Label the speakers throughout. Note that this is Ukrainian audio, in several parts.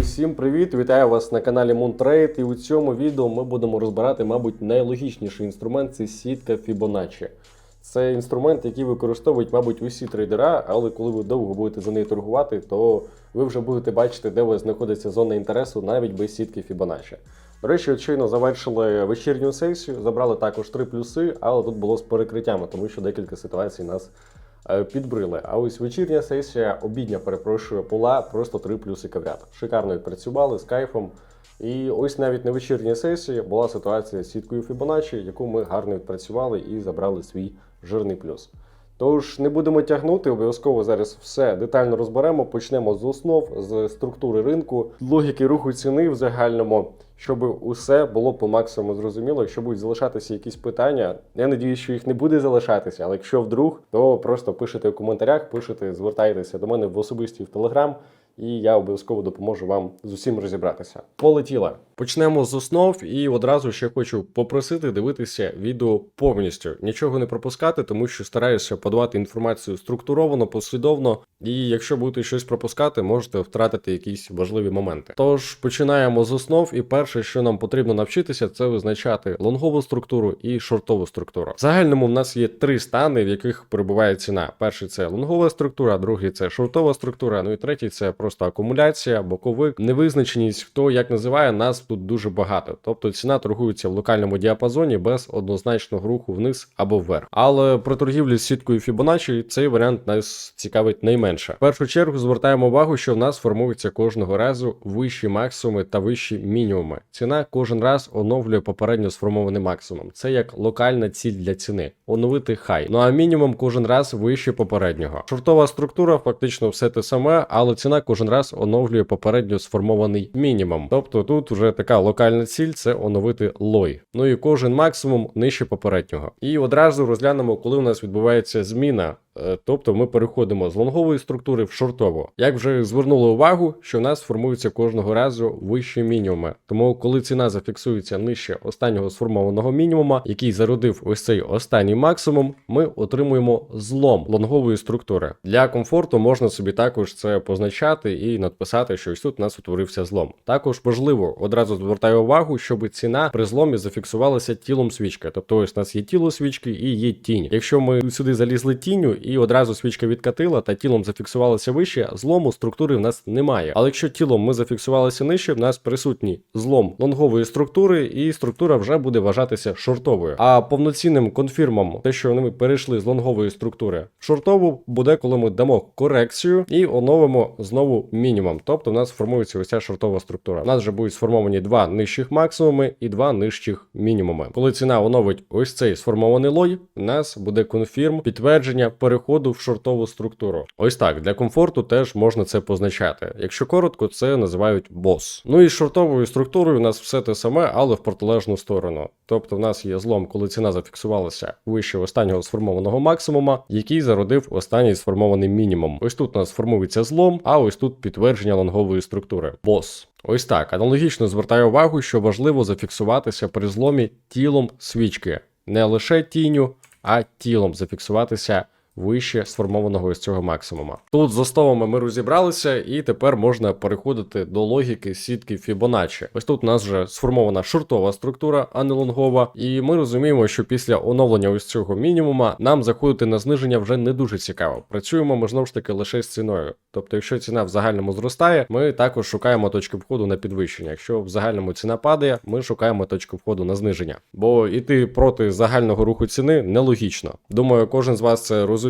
Speaker 1: Усім привіт! Вітаю вас на каналі Moontrade. І у цьому відео ми будемо розбирати, мабуть, найлогічніший інструмент це сітка Fibonacci. Це інструмент, який використовують, мабуть, усі трейдера, але коли ви довго будете за нею торгувати, то ви вже будете бачити, де у вас знаходиться зона інтересу навіть без сітки Fibonacci. До речі, щойно завершили вечірню сесію, забрали також три плюси, але тут було з перекриттями, тому що декілька ситуацій нас підбрили. А ось вечірня сесія, обідня, перепрошую, була просто три плюси каврят. Шикарно відпрацювали з кайфом. І ось навіть на вечірній сесії була ситуація з сіткою Фібоначчі, яку ми гарно відпрацювали і забрали свій жирний плюс. Тож не будемо тягнути, обов'язково зараз все детально розберемо. Почнемо з основ, з структури ринку, логіки руху ціни в загальному, щоб усе було по максимуму зрозуміло. Якщо будуть залишатися якісь питання, я надію, що їх не буде залишатися, але якщо вдруг, то просто пишете в коментарях, пишете, звертайтеся до мене в особисті в Телеграм. І я обов'язково допоможу вам з усім розібратися. Полетіла. Почнемо з основ, і одразу ще хочу попросити дивитися відео повністю, нічого не пропускати, тому що стараюся подавати інформацію структуровано, послідовно. І якщо будете щось пропускати, можете втратити якісь важливі моменти. Тож починаємо з основ, і перше, що нам потрібно навчитися, це визначати лонгову структуру і шортову структуру. В загальному в нас є три стани, в яких перебуває ціна. Перший це лонгова структура, другий це шортова структура. Ну і третій це просто акумуляція, боковик, невизначеність, хто як називає нас тут дуже багато. Тобто ціна торгується в локальному діапазоні без однозначного руху вниз або вверх. Але при торгівлі з сіткою Fibonacci цей варіант нас цікавить найменше. В першу чергу звертаємо увагу, що в нас формується кожного разу вищі максимуми та вищі мінімуми. Ціна кожен раз оновлює попередньо сформований максимум. Це як локальна ціль для ціни, оновити хай. Ну а мінімум кожен раз вище попереднього. Шортова структура фактично все те саме, але ціна кожен раз оновлює попередньо сформований мінімум. Тобто тут вже така локальна ціль це оновити лой. Ну і кожен максимум нижче попереднього. І одразу розглянемо, коли у нас відбувається зміна. Е, Тобто ми переходимо з лонгової структури в шортову. Як вже звернули увагу, що в нас формується кожного разу вищі мінімуми. Тому, коли ціна зафіксується нижче останнього сформованого мінімума, який зародив ось цей останній максимум, ми отримуємо злом лонгової структури. Для комфорту можна собі також це позначати і надписати, що ось тут у нас утворився злом. Також важливо одразу звертаю увагу, щоб ціна при зломі зафіксувалася тілом свічки. Тобто, ось у нас є тіло свічки і є тінь. Якщо ми сюди залізли тінню і одразу свічка відкатила та тілом зафіксувалася вище, злому структури в нас немає. Але якщо тілом ми зафіксувалися нижче, в нас присутній злом лонгової структури, і структура вже буде вважатися шортовою. А повноцінним конфірмом, те, що вони перейшли з лонгової структури в шортову, буде, коли ми дамо корекцію і оновимо знову мінімум. Тобто в нас формується ось ця шортова структура. У нас вже будуть сформовані два нижчих максимуми і два нижчих мінімуми. Коли ціна оновить ось цей сформований лой, у нас буде конфірм підтвердження переходу в шортову структуру. Ось так для комфорту теж можна це позначати. Якщо коротко, це називають бос. Ну і з шортовою структурою у нас все те саме, але в протилежну сторону. Тобто, в нас є злом, коли ціна зафіксувалася вище останнього сформованого максимума, який зародив останній сформований мінімум. Ось тут у нас формується злом, а ось тут підтвердження лонгової структури. Бос. Ось так. Аналогічно звертаю увагу, що важливо зафіксуватися при зломі тілом свічки, не лише тінню, а тілом зафіксуватися вище сформованого із цього максимума. Тут з основами ми розібралися, і тепер можна переходити до логіки сітки Fibonacci. Ось тут у нас вже сформована шортова структура, а не лонгова, і ми розуміємо, що після оновлення ось цього мінімума нам заходити на зниження вже не дуже цікаво. Працюємо ми знову ж таки лише з ціною. Тобто, якщо ціна в загальному зростає, ми також шукаємо точки входу на підвищення. Якщо в загальному ціна падає, ми шукаємо точку входу на зниження. Бо йти проти загального руху ціни нелогічно. Думаю, кожен з вас це розуміє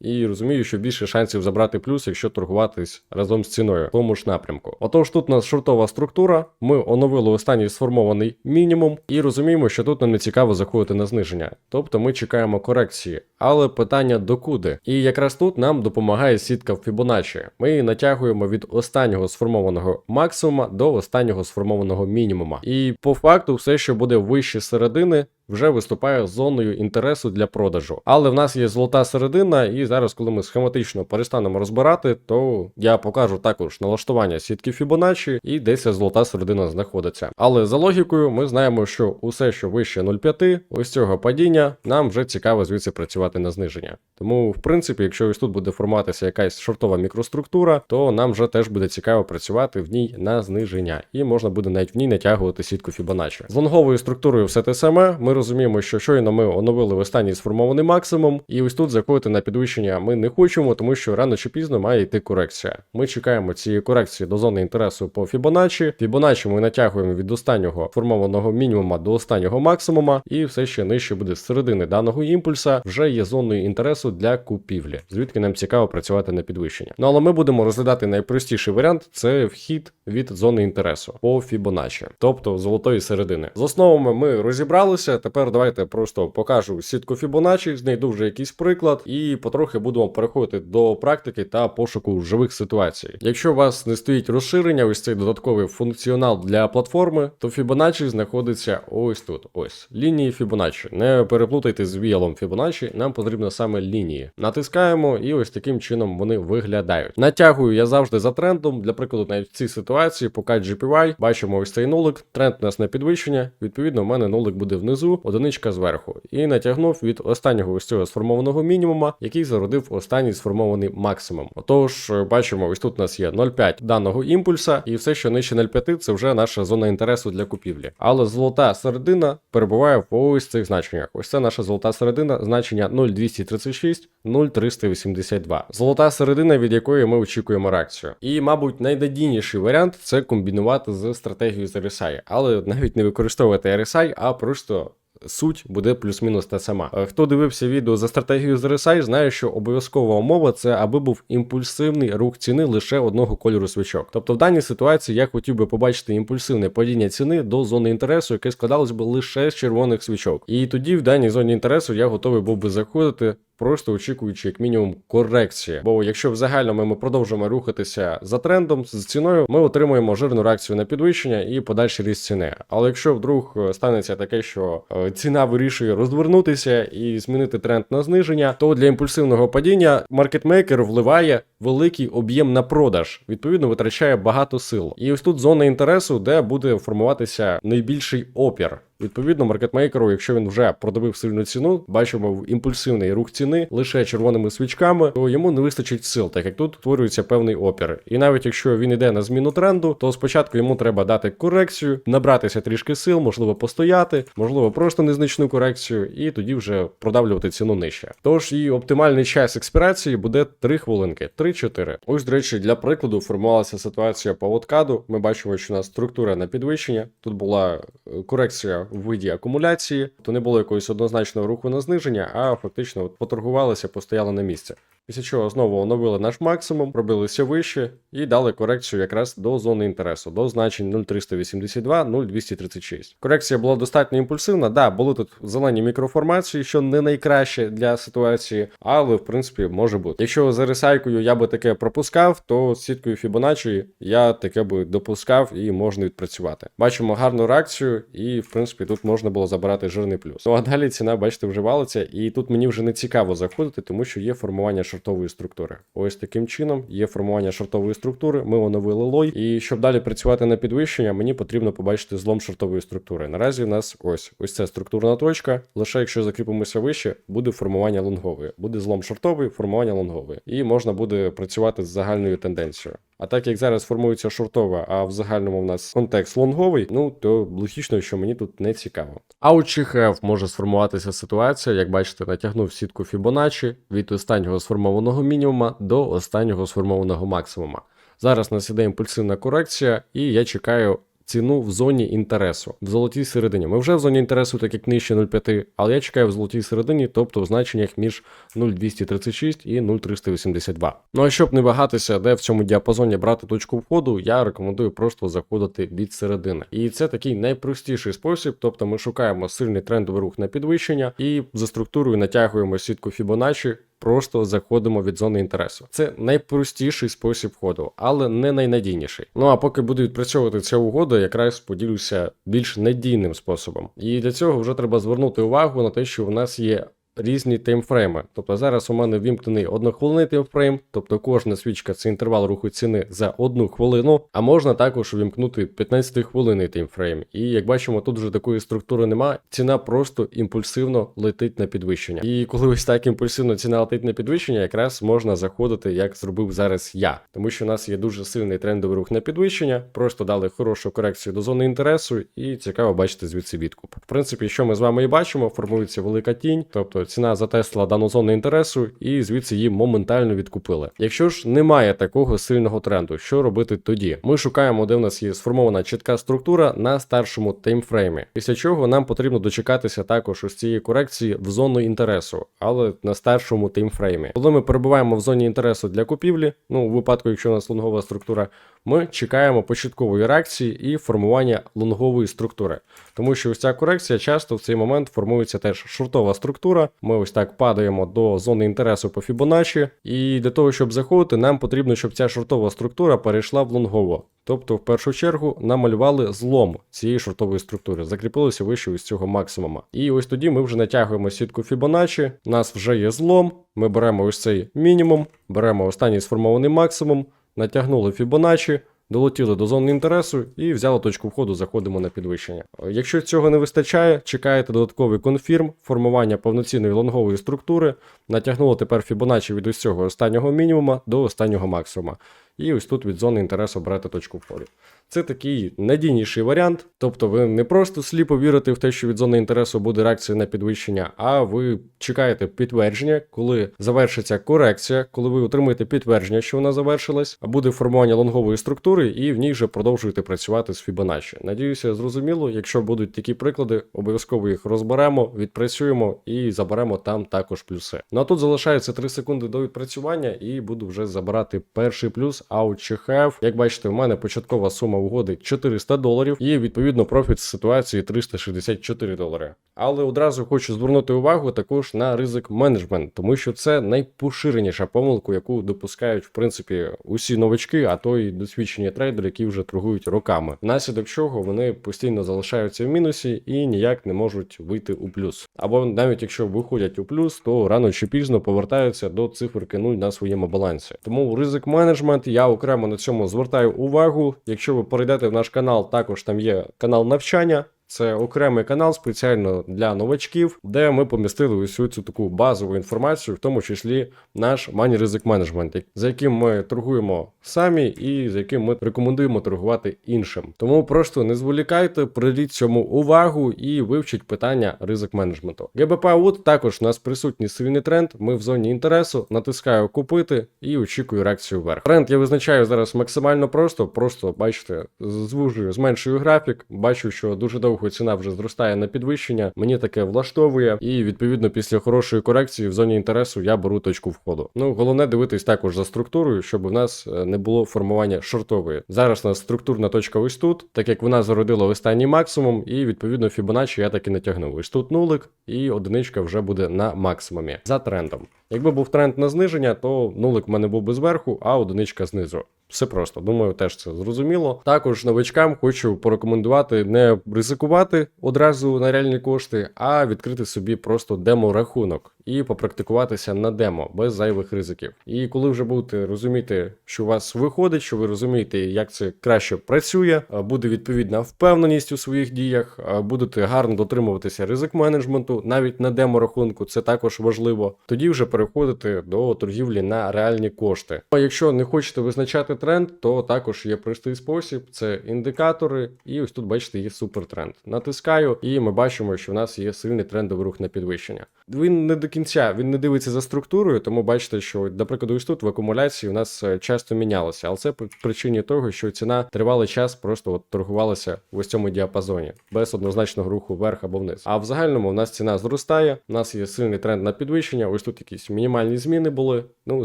Speaker 1: і розуміє, що більше шансів забрати плюс, якщо торгуватись разом з ціною в тому ж напрямку. Отож, тут у нас шортова структура. Ми оновили останній сформований мінімум, і розуміємо, що тут нам не цікаво заходити на зниження. Тобто ми чекаємо корекції. Але питання докуди? І якраз тут нам допомагає сітка Fibonacci. Ми натягуємо від останнього сформованого максимума до останнього сформованого мінімума. І по факту, все, що буде вище середини, вже виступає зоною інтересу для продажу. Але в нас є золота середина, і зараз, коли ми схематично перестанемо розбирати, то я покажу також налаштування сітки Fibonacci і де ця золота середина знаходиться. Але за логікою, ми знаємо, що усе, що вище 0,5, ось цього падіння, нам вже цікаво звідси працювати на зниження. Тому, в принципі, якщо ось тут буде формуватися якась шортова мікроструктура, то нам вже теж буде цікаво працювати в ній на зниження, і можна буде навіть в ній натягувати сітку Fibonacci. З лонговою структурою все те саме. Ми розуміємо, що щойно ми оновили в останній сформований максимум, і ось тут заходити на підвищення ми не хочемо, тому що рано чи пізно має йти корекція. Ми чекаємо цієї корекції до зони інтересу по Fibonacci. Fibonacci ми натягуємо від останнього формованого мінімума до останнього максимума, і все ще нижче буде з середини даного імпульса, вже є зоною інтересу для купівлі, звідки нам цікаво працювати на підвищення. Ну але ми будемо розглядати найпростіший варіант це вхід від зони інтересу по Fibonacci, тобто золотої середини. З основами ми розібралися. Тепер давайте просто покажу сітку Fibonacci, знайду вже якийсь приклад, і потрохи будемо переходити до практики та пошуку живих ситуацій. Якщо у вас не стоїть розширення, ось цей додатковий функціонал для платформи, то Fibonacci знаходиться ось тут. Ось лінії Fibonacci. Не переплутайте з віялом Fibonacci, нам потрібно саме лінії. Натискаємо, і ось таким чином вони виглядають. Натягую я завжди за трендом. Для прикладу, навіть в цій ситуації, поки GPY, бачимо ось цей нулик. Тренд у нас на підвищення. Відповідно, у мене нулик буде внизу, одиничка зверху. І натягнув від останнього ось цього сформованого мінімума, який зародив останній сформований максимум. Отож, бачимо, ось тут у нас є 0,5 даного імпульса, і все, що нижче 0,5, це вже наша зона інтересу для купівлі. Але золота середина перебуває в ось цих значеннях. Ось це наша золота середина, значення 0,236, 0,382. Золота середина, від якої ми очікуємо реакцію. І, мабуть, найнадійніший варіант це комбінувати з стратегією з RSI, але навіть не використовувати RSI, а просто. Суть буде плюс-мінус та сама. Е, Хто дивився відео за стратегію з RSI, знає, що обов'язкова умова це аби був імпульсивний рух ціни лише одного кольору свічок. Тобто в даній ситуації я хотів би побачити імпульсивне падіння ціни до зони інтересу, яке складалось би лише з червоних свічок. І тоді в даній зоні інтересу я готовий був би заходити просто очікуючи як мінімум корекції. Бо якщо в загальному ми продовжимо рухатися за трендом з ціною, ми отримуємо жирну реакцію на підвищення і подальший ріст ціни. Але якщо вдруг е, станеться таке, що е, ціна вирішує розвернутися і змінити тренд на зниження, то для імпульсивного падіння маркетмейкер вливає великий об'єм на продаж, відповідно витрачає багато сил. І ось тут зона інтересу, де буде формуватися найбільший опір. Відповідно, маркетмейкеру, якщо він вже продавив сильну ціну, бачимо імпульсивний рух ціни лише червоними свічками, то йому не вистачить сил, так як тут створюється певний опір. І навіть якщо він йде на зміну тренду, то спочатку йому треба дати корекцію, набратися трішки сил, можливо, постояти, можливо, просто незначну корекцію, і тоді вже продавлювати ціну нижче. Тож і оптимальний час експірації буде 3 хвилинки, 3-4. Ось, до речі, для прикладу формувалася ситуація по откаду. Ми бачимо, що у нас структура на підвищення. Тут була е, корекція в виді акумуляції, то не було якогось однозначного руху на зниження, а фактично от поторгувалися, постояли на місці. Після чого знову оновили наш максимум, пробилися вище і дали корекцію якраз до зони інтересу, до значень 0,382, 0,236. Корекція була достатньо імпульсивна. Да, були тут зелені мікроформації, що не найкраще для ситуації, але в принципі може бути. Якщо за ресайкою я би таке пропускав, то з сіткою Fibonacci я таке би допускав і можна відпрацювати. Бачимо гарну реакцію, і в принципі тут можна було забирати жирний плюс. Ну а далі ціна, бачите, вже валиться, і тут мені вже не цікаво заходити, тому що є формування шортової структури. Ось таким чином є формування шортової структури. Ми оновили лой. І щоб далі працювати на підвищення, мені потрібно побачити злом шортової структури. Наразі в нас ось ось ця структурна точка. Лише якщо закріпимося вище, буде формування лонгової. Буде злом шортовий, формування лонгової. І можна буде працювати з загальною тенденцією. А так як зараз формується шортова, а в загальному в нас контекст лонговий, ну то логічно, що мені тут не цікаво. А у ЧХФ може сформуватися ситуація, як бачите, натягнув сітку Fibonacci від останнього сформованого мінімума до останнього сформованого максимума. Зараз нас іде імпульсивна корекція, і я чекаю ціну в зоні інтересу, в золотій середині. Ми вже в зоні інтересу, так як нижче 0,5, але я чекаю в золотій середині, тобто в значеннях між 0,236 і 0,382. Ну а щоб не вагатися, де в цьому діапазоні брати точку входу, я рекомендую просто заходити від середини. І це такий найпростіший спосіб, тобто ми шукаємо сильний трендовий рух на підвищення і за структурою натягуємо сітку Fibonacci просто заходимо від зони інтересу. Це найпростіший спосіб ходу, але не найнадійніший. Ну а поки буду відпрацьовувати ця угода, якраз поділюся більш надійним способом. І для цього вже треба звернути увагу на те, що в нас є різні таймфрейми. Тобто зараз у мене вімкнений однохвилинний таймфрейм, тобто кожна свічка це інтервал руху ціни за одну хвилину, а можна також увімкнути 15-хвилинний таймфрейм. І як бачимо, тут вже такої структури немає. Ціна просто імпульсивно летить на підвищення. І коли ось так імпульсивно ціна летить на підвищення, якраз можна заходити, як зробив зараз я, тому що у нас є дуже сильний трендовий рух на підвищення, просто дали хорошу корекцію до зони інтересу, і цікаво бачити звідси відкуп. В принципі, що ми з вами і бачимо, формується велика тінь, тобто ціна затесла дану зону інтересу, і звідси її моментально відкупили. Якщо ж немає такого сильного тренду, що робити тоді? Ми шукаємо, де в нас є сформована чітка структура на старшому таймфреймі. Після чого нам потрібно дочекатися також ось цієї корекції в зону інтересу, але на старшому таймфреймі. Коли ми перебуваємо в зоні інтересу для купівлі, ну у випадку, якщо у нас лонгова структура, ми чекаємо початкової реакції і формування лонгової структури. Тому що ось ця корекція часто в цей момент формується теж шортова структура. Ми ось так падаємо до зони інтересу по Fibonacci, і для того, щоб заходити, нам потрібно, щоб ця шортова структура перейшла в лонгову. Тобто, в першу чергу, намалювали злом цієї шортової структури, закріпилися вище із цього максимума. І ось тоді ми вже натягуємо сітку Fibonacci, у нас вже є злом, ми беремо ось цей мінімум, беремо останній сформований максимум, натягнули Fibonacci, долетіли до зони інтересу і взяли точку входу, заходимо на підвищення. Якщо цього не вистачає, чекаєте додатковий конфірм, формування повноцінної лонгової структури, натягнули тепер Fibonacci від ось цього останнього мінімума до останнього максимума. І ось тут від зони інтересу берете точку входу. Це такий надійніший варіант. Тобто ви не просто сліпо вірите в те, що від зони інтересу буде реакція на підвищення, а ви чекаєте підтвердження, коли завершиться корекція, коли ви отримаєте підтвердження, що вона завершилась, а буде формування лонгової структури, і в ній вже продовжуєте працювати з Fibonacci. Надіюся, зрозуміло. Якщо будуть такі приклади, обов'язково їх розберемо, відпрацюємо і заберемо там також плюси. Ну а тут залишається 3 секунди до відпрацювання, і буду вже забирати перший плюс чи have. Як бачите, в мене початкова угоди 400 доларів і відповідно профіт з ситуації 364 долари. Але одразу хочу звернути увагу також на ризик менеджмент, тому що це найпоширеніша помилка, яку допускають в принципі усі новачки, а то й досвідчені трейдери, які вже торгують роками. Внаслідок чого вони постійно залишаються в мінусі і ніяк не можуть вийти у плюс. Або навіть якщо виходять у плюс, то рано чи пізно повертаються до циферки 0 на своєму балансі. Тому ризик менеджмент я окремо на цьому звертаю увагу. Якщо ви перейдете в наш канал, також там є канал навчання. Це окремий канал спеціально для новачків, де ми помістили усю цю таку базову інформацію, в тому числі наш Money Risk Management, за яким ми торгуємо самі і за яким ми рекомендуємо торгувати іншим. Тому просто не зволікайте, придіть цьому увагу і вивчіть питання ризик менеджменту. ГБП АУТ також у нас присутній сильний тренд. Ми в зоні інтересу, натискаю купити і очікую реакцію вверх. Тренд я визначаю зараз максимально просто, просто бачите, звужую, зменшую графік, бачу, що дуже довго довго ціна вже зростає на підвищення. Мені таке влаштовує, і відповідно після хорошої корекції в зоні інтересу я беру точку входу. Ну головне дивитись також за структурою, щоб у нас е, не було формування шортової. Зараз у нас структурна точка ось тут, так як вона зародила останній максимум, і відповідно Fibonacci я таки натягнув. Ось тут нулик, і одиничка вже буде на максимумі за трендом. Якби був тренд на зниження, то нулик в мене був би зверху, а одиничка знизу. Все просто, думаю, теж це зрозуміло. Також новичкам хочу порекомендувати не ризикувати одразу на реальні кошти, а відкрити собі просто демо-рахунок і попрактикуватися на демо без зайвих ризиків. І коли вже будете розуміти, що у вас виходить, що ви розумієте, як це краще працює, буде відповідна впевненість у своїх діях, будете гарно дотримуватися ризик менеджменту, навіть на демо-рахунку, це також важливо. Тоді вже переходити до торгівлі на реальні кошти. А якщо не хочете визначати тренд, то також є простий спосіб: це індикатори, і ось тут бачите, є супертренд. Натискаю, і ми бачимо, що в нас є сильний трендовий рух на підвищення. Він не до кінця він не дивиться за структурою, тому бачите, що, до прикладу, ось тут в акумуляції у нас е, часто мінялося, але це по причині того, що ціна тривалий час просто от торгувалася в ось цьому діапазоні, без однозначного руху вверх або вниз. А в загальному у нас ціна зростає, у нас є сильний тренд на підвищення. Ось тут якісь мінімальні зміни були. Ну,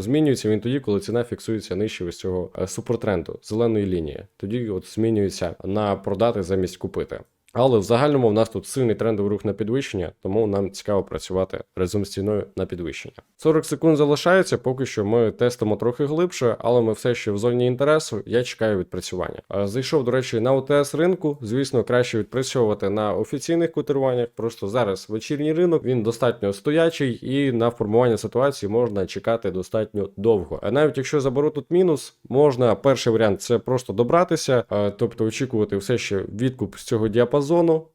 Speaker 1: змінюється він тоді, коли ціна фіксується нижче ось цього е, супертренду, зеленої лінії. Тоді от змінюється на продати замість купити. Але в загальному в нас тут сильний трендовий рух на підвищення, тому нам цікаво працювати разом з ціною на підвищення. 40 секунд залишається, поки що ми тестимо трохи глибше, але ми все ще в зоні інтересу. Я чекаю відпрацювання. Зайшов, до речі, на ОТС ринку. Звісно, краще відпрацьовувати на офіційних котируваннях. Просто зараз вечірній ринок він достатньо стоячий, і на формування ситуації можна чекати достатньо довго. А навіть якщо заберу тут мінус, можна перший варіант це просто добратися, тобто очікувати все ще відкуп з цього діапазону.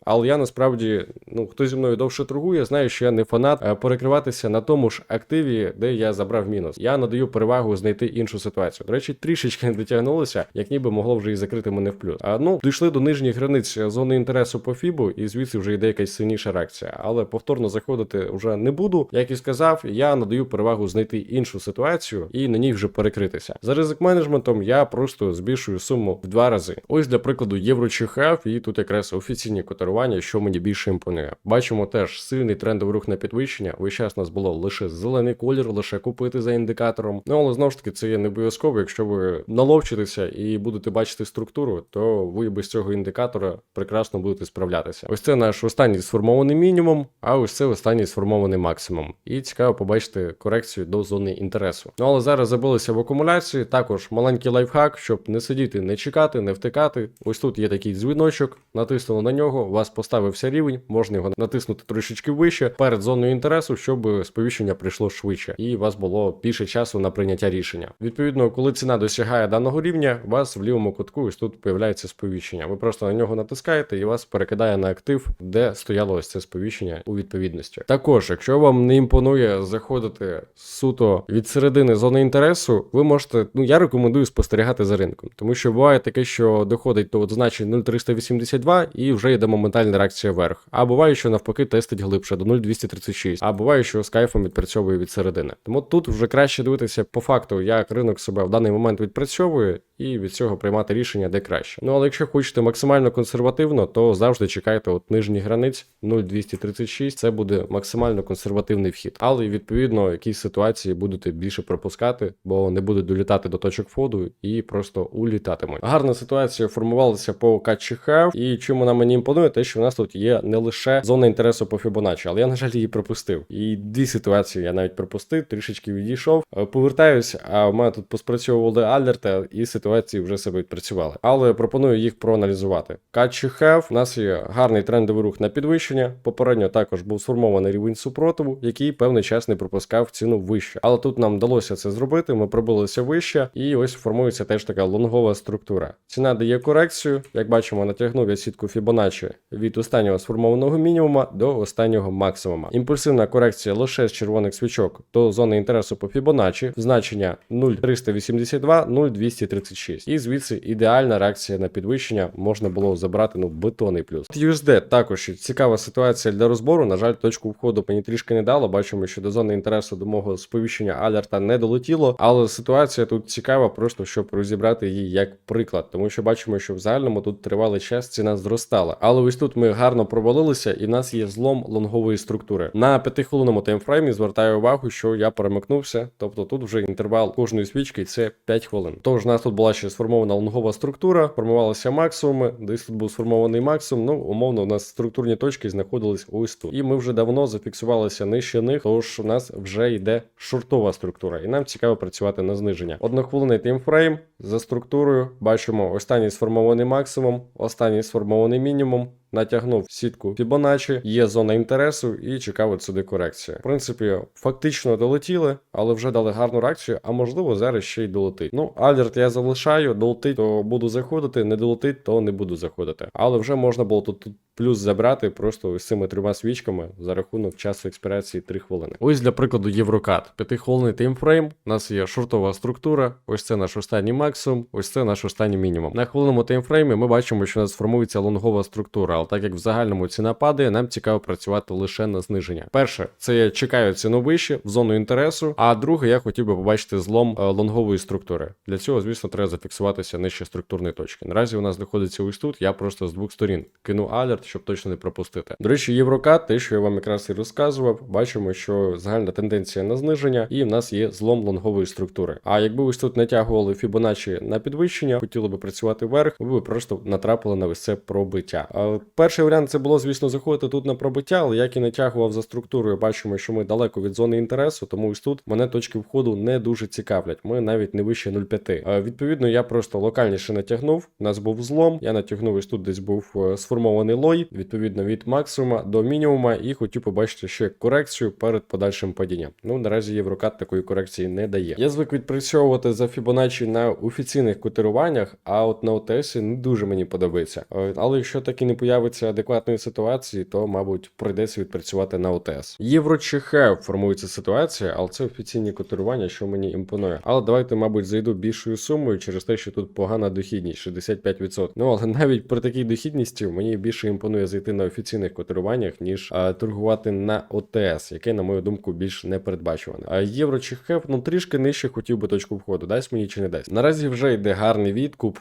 Speaker 1: Але я насправді, ну хто зі мною довше торгує, знає, що я не фанат перекриватися на тому ж активі, де я забрав мінус. Я надаю перевагу знайти іншу ситуацію. До речі, трішечки не дотягнулося, як ніби могло вже і закрити мене в плюс. А ну дійшли до нижніх границь зони інтересу по Фібу, і звідси вже йде якась сильніша реакція. Але повторно заходити вже не буду. Як і сказав, я надаю перевагу знайти іншу ситуацію і на ній вже перекритися. За ризик менеджментом я просто збільшую суму в два рази. Ось для прикладу євро чи хеф, і тут якраз офіційні котирування, що мені більше імпонує. Бачимо теж сильний трендовий рух на підвищення. Весь час нас було лише зелений колір, лише купити за індикатором. Ну але знову ж таки це є не обов'язково. Якщо ви наловчитеся і будете бачити структуру, то ви без цього індикатора прекрасно будете справлятися. Ось це наш останній сформований мінімум, а ось це останній сформований максимум. І цікаво побачити корекцію до зони інтересу. Ну але зараз забилися в акумуляції. Також маленький лайфхак, щоб не сидіти, не чекати, не втикати. Ось тут є такий дзвіночок, натиснули на нього, у вас поставився рівень, можна його натиснути трошечки вище перед зоною інтересу, щоб сповіщення прийшло швидше, і у вас було більше часу на прийняття рішення. Відповідно, коли ціна досягає даного рівня, у вас в лівому кутку ось тут появляється сповіщення. Ви просто на нього натискаєте і вас перекидає на актив, де стояло ось це сповіщення у відповідності. Також, якщо вам не імпонує заходити суто від середини зони інтересу, ви можете, ну я рекомендую спостерігати за ринком, тому що буває таке, що доходить до значень 0,382 і вже йде моментальна реакція вверх. А буває, що навпаки тестить глибше до 0,236, а буває, що з кайфом відпрацьовує від середини. Тому тут вже краще дивитися по факту, як ринок себе в даний момент відпрацьовує, і від цього приймати рішення де краще. Ну але якщо хочете максимально консервативно, то завжди чекайте от нижніх границь 0,236, це буде максимально консервативний вхід. Але відповідно якісь ситуації будете більше пропускати, бо не будуть долітати до точок входу і просто улітатимуть. Гарна ситуація формувалася по катчі Хев, і чому вона мені імпонує, те, що в нас тут є не лише зона інтересу по Fibonacci, але я, на жаль, її пропустив. І дві ситуації я навіть пропустив, трішечки відійшов. Е, Повертаюсь, а в мене тут поспрацьовували алерти, і ситуації вже себе відпрацювали. Але пропоную їх проаналізувати. Катчі Хев, у нас є гарний трендовий рух на підвищення. Попередньо також був сформований рівень супротиву, який певний час не пропускав ціну вище. Але тут нам вдалося це зробити. Ми пробилися вище, і ось формується теж така лонгова структура. Ціна дає корекцію. Як бачимо, натягнув я сітку Fibonacci від останнього сформованого мінімума до останнього максимума. Імпульсивна корекція лише з червоних свічок до зони інтересу по Fibonacci, значення 0,382, 0,236. І звідси ідеальна реакція на підвищення можна було забрати ну бетонний плюс. USD також цікава ситуація для розбору. На жаль, точку входу мені трішки не дало. Бачимо, що до зони інтересу до мого сповіщення алерта не долетіло. Але ситуація тут цікава, просто щоб розібрати її як приклад, тому що бачимо, що в загальному тут тривалий час ціна зростала. Але ось тут ми гарно провалилися, і в нас є злом лонгової структури. На п'ятихвилинному таймфреймі звертаю увагу, що я перемикнувся, тобто тут вже інтервал кожної свічки це 5 хвилин. Тож у нас тут була ще сформована лонгова структура, формувалися максимуми, десь тут був сформований максимум. Ну, умовно, у нас структурні точки знаходились ось тут. І ми вже давно зафіксувалися нижче них, тож у нас вже йде шортова структура, і нам цікаво працювати на зниження. Однохвилинний таймфрейм за структурою бачимо останній сформований максимум, останній сформований мінімум мінімум. Натягнув сітку Fibonacci, є зона інтересу і чекав сюди корекція. В принципі, фактично долетіли, але вже дали гарну реакцію, а можливо зараз ще й долетить. Ну, алерт я залишаю, долетить, то буду заходити, не долетить, то не буду заходити. Але вже можна було тут, плюс забрати просто ось цими трьома свічками за рахунок часу експірації 3 хвилини. Ось для прикладу Єврокат. П'ятихвилинний таймфрейм. У нас є шортова структура. Ось це наш останній максимум, ось це наш останній мінімум. На хвилинному таймфреймі ми бачимо, що у нас сформується лонгова структура, але так як в загальному ціна падає, нам цікаво працювати лише на зниження. Перше, це я чекаю ціну вище в зону інтересу. А друге, я хотів би побачити злом е, лонгової структури. Для цього, звісно, треба зафіксуватися нижче структурної точки. Наразі у нас знаходиться ось тут. Я просто з двох сторін кину алерт, щоб точно не пропустити. До речі, Єврокат, те, що я вам якраз і розказував, бачимо, що загальна тенденція на зниження, і в нас є злом лонгової структури. А якби ось тут натягували Fibonacci на підвищення, хотіли би працювати вверх, ви просто натрапили на ось це пробиття. Перший варіант це було, звісно, заходити тут на пробиття, але як і натягував за структурою, бачимо, що ми далеко від зони інтересу, тому ось тут мене точки входу не дуже цікавлять. Ми навіть не вище 0,5. Е, Відповідно, я просто локальніше натягнув. У нас був злом. Я натягнув ось тут десь був е, сформований лой, відповідно від максимума до мінімума, і хотів побачити ще корекцію перед подальшим падінням. Ну наразі Єврокат такої корекції не дає. Я звик відпрацьовувати за Fibonacci на офіційних котируваннях, а от на ОТС не дуже мені подобається. Е, Але якщо таки не появиться адекватної ситуації, то мабуть прийдеться відпрацювати на ОТС. Євро ЧХ формується ситуація, але це офіційні котирування, що мені імпонує. Але давайте, мабуть, зайду більшою сумою через те, що тут погана дохідність 65%. Ну але навіть при такій дохідності мені більше імпонує зайти на офіційних котируваннях, ніж а, торгувати на ОТС, яке, на мою думку, більш не передбачуване. А євро чи хеф, ну трішки нижче хотів би точку входу. Дасть мені чи не дасть. Наразі вже йде гарний відкуп.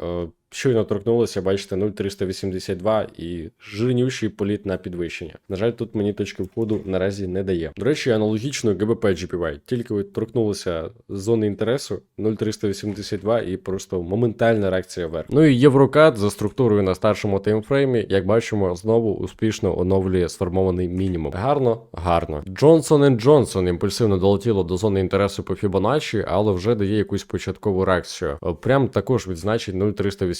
Speaker 1: Щойно торкнулося, бачите, 0,382 і жирнющий політ на підвищення. На жаль, тут мені точки входу наразі не дає. До речі, аналогічно ГБП GPY. Тільки торкнулися зони інтересу 0,382 і просто моментальна реакція вверх. Ну і Єврокат за структурою на старшому таймфреймі, як бачимо, знову успішно оновлює сформований мінімум. Гарно, гарно. Джонсон Джонсон імпульсивно долетіло до зони інтересу по Fibonacci, але вже дає якусь початкову реакцію. Прям також відзначить 0,382.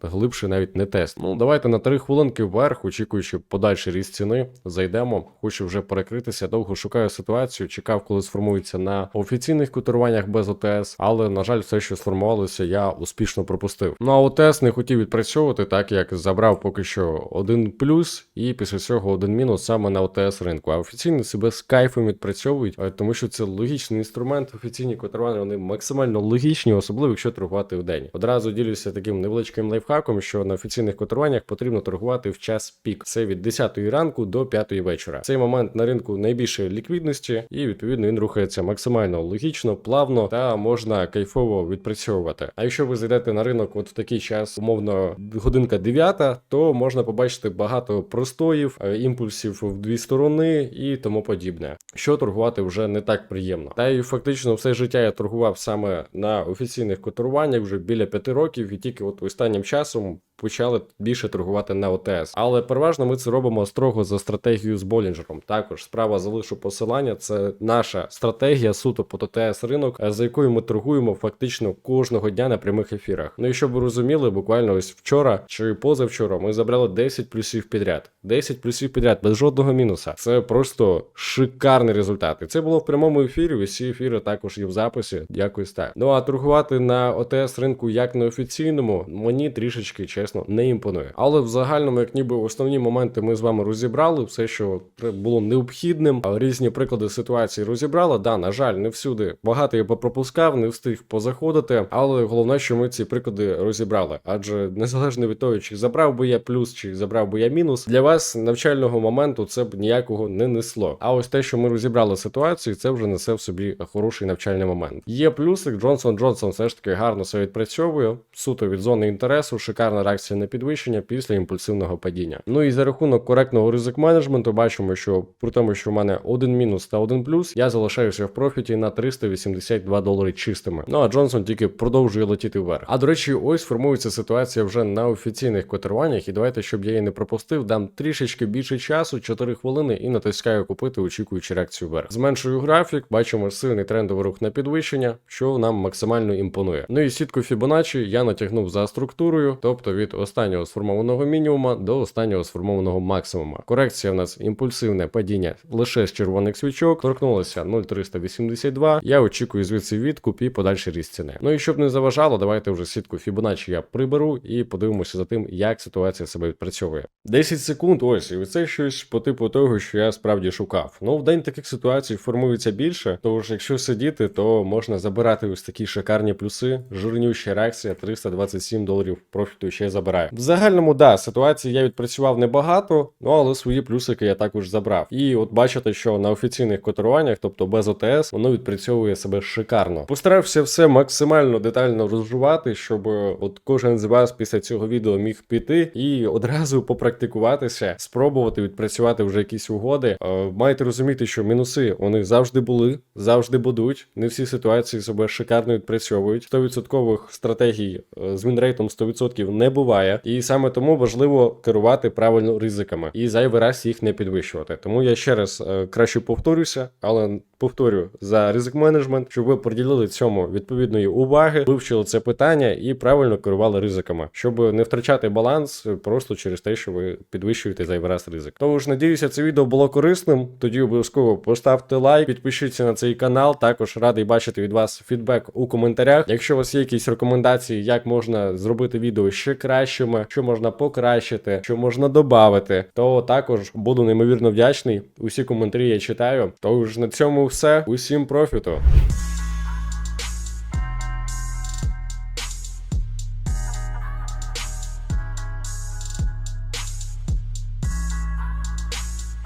Speaker 1: Глибше навіть не тест. Ну давайте на 3 хвилинки вверх, очікуючи подальший ріст ціни, зайдемо. Хочу вже перекритися. Довго шукаю ситуацію. Чекав, коли сформується на офіційних котируваннях без ОТС, але на жаль, все, що сформувалося, я успішно пропустив. Ну а ОТС не хотів відпрацьовувати, так як забрав поки що один плюс, і після цього один мінус саме на ОТС ринку. А офіційні себе з кайфом відпрацьовують, е, тому що це логічний інструмент. Офіційні котирування вони максимально логічні, особливо якщо торгувати в день. Одразу ділюся таким невеличким лайфхаком, що на офіційних котируваннях потрібно торгувати в час пік. Це від 10 ранку до 5 вечора. Цей момент на ринку найбільше ліквідності, і відповідно він рухається максимально логічно, плавно та можна кайфово відпрацьовувати. А якщо ви зайдете на ринок, от в такий час, умовно, годинка 9, то можна побачити багато простоїв, е, імпульсів в дві сторони і тому подібне. Що торгувати вже не так приємно. Та й фактично все життя я торгував саме на офіційних котируваннях вже біля 5 років, і тільки от останнім часом. Почали більше торгувати на ОТС, але переважно ми це робимо строго за стратегією з Болінджером. Також справа залишу посилання. Це наша стратегія суто по ТТС ринок, е, за якою ми торгуємо фактично кожного дня на прямих ефірах. Ну і щоб ви розуміли, буквально ось вчора чи позавчора ми забрали 10 плюсів підряд. 10 плюсів підряд без жодного мінуса. Це просто шикарний результат. І це було в прямому ефірі. Усі ефіри також є в записі. Якось так. Ну а торгувати на ОТС ринку як на офіційному, мені трішечки чесно не імпонує. Але в загальному, як ніби основні моменти ми з вами розібрали, все, що було необхідним. Різні приклади ситуації розібрали. Да, на жаль, не всюди. Багато я попропускав, не встиг позаходити. Але головне, що ми ці приклади розібрали. Адже незалежно від того, чи забрав би я плюс, чи забрав би я мінус, для вас навчального моменту це б ніякого не несло. А ось те, що ми розібрали ситуацію, це вже несе в собі хороший навчальний момент. Є плюсик, Джонсон Джонсон все ж таки гарно все відпрацьовує. Суто від зони інтересу, шикарна реакція на підвищення після імпульсивного падіння. Ну і за рахунок коректного ризик менеджменту бачимо, що при тому, що в мене один мінус та один плюс, я залишаюся в профіті на 382 долари чистими. Ну а Джонсон тільки продовжує летіти вверх. А до речі, ось формується ситуація вже на офіційних котируваннях. І давайте, щоб я її не пропустив, дам трішечки більше часу, 4 хвилини, і натискаю купити, очікуючи реакцію вверх. Зменшую графік, бачимо сильний трендовий рух на підвищення, що нам максимально імпонує. Ну і сітку Fibonacci я натягнув за структурою, тобто від останнього сформованого мінімума до останнього сформованого максимума. Корекція в нас імпульсивне падіння лише з червоних свічок, торкнулося 0,382. Я очікую звідси відкуп і подальший ріст ціни. Ну і щоб не заважало, давайте вже сітку Fibonacci я приберу і подивимося за тим, як ситуація себе відпрацьовує. 10 секунд, ось, і це щось по типу того, що я справді шукав. Ну, в день таких ситуацій формується більше, тож якщо сидіти, то можна забирати ось такі шикарні плюси. Жирнюща реакція 327 доларів профіту ще забираю. В загальному, да, ситуації я відпрацював небагато, ну але свої плюсики я також забрав. І от бачите, що на офіційних котируваннях, тобто без ОТС, воно відпрацьовує себе шикарно. Постарався все максимально детально розжувати, щоб е, от кожен з вас після цього відео міг піти і одразу попрактикуватися, спробувати відпрацювати вже якісь угоди. Е, маєте розуміти, що мінуси вони завжди були, завжди будуть. Не всі ситуації себе шикарно відпрацьовують. 100% стратегій е, з вінрейтом 100% не буває. і саме тому важливо керувати правильно ризиками і зайвий раз їх не підвищувати. Тому я ще раз е, краще повторюся, але повторю за ризик менеджмент, щоб ви приділили цьому відповідної уваги, вивчили це питання і правильно керували ризиками, щоб не втрачати баланс е, просто через те, що ви підвищуєте зайвий раз ризик. Тож надіюся, це відео було корисним. Тоді обов'язково поставте лайк, підпишіться на цей канал. Також радий бачити від вас фідбек у коментарях. Якщо у вас є якісь рекомендації, як можна зробити відео ще кращими, що можна покращити, що можна додати, то також буду неймовірно вдячний. Усі коментарі я читаю. Тож на цьому все. Усім профіту.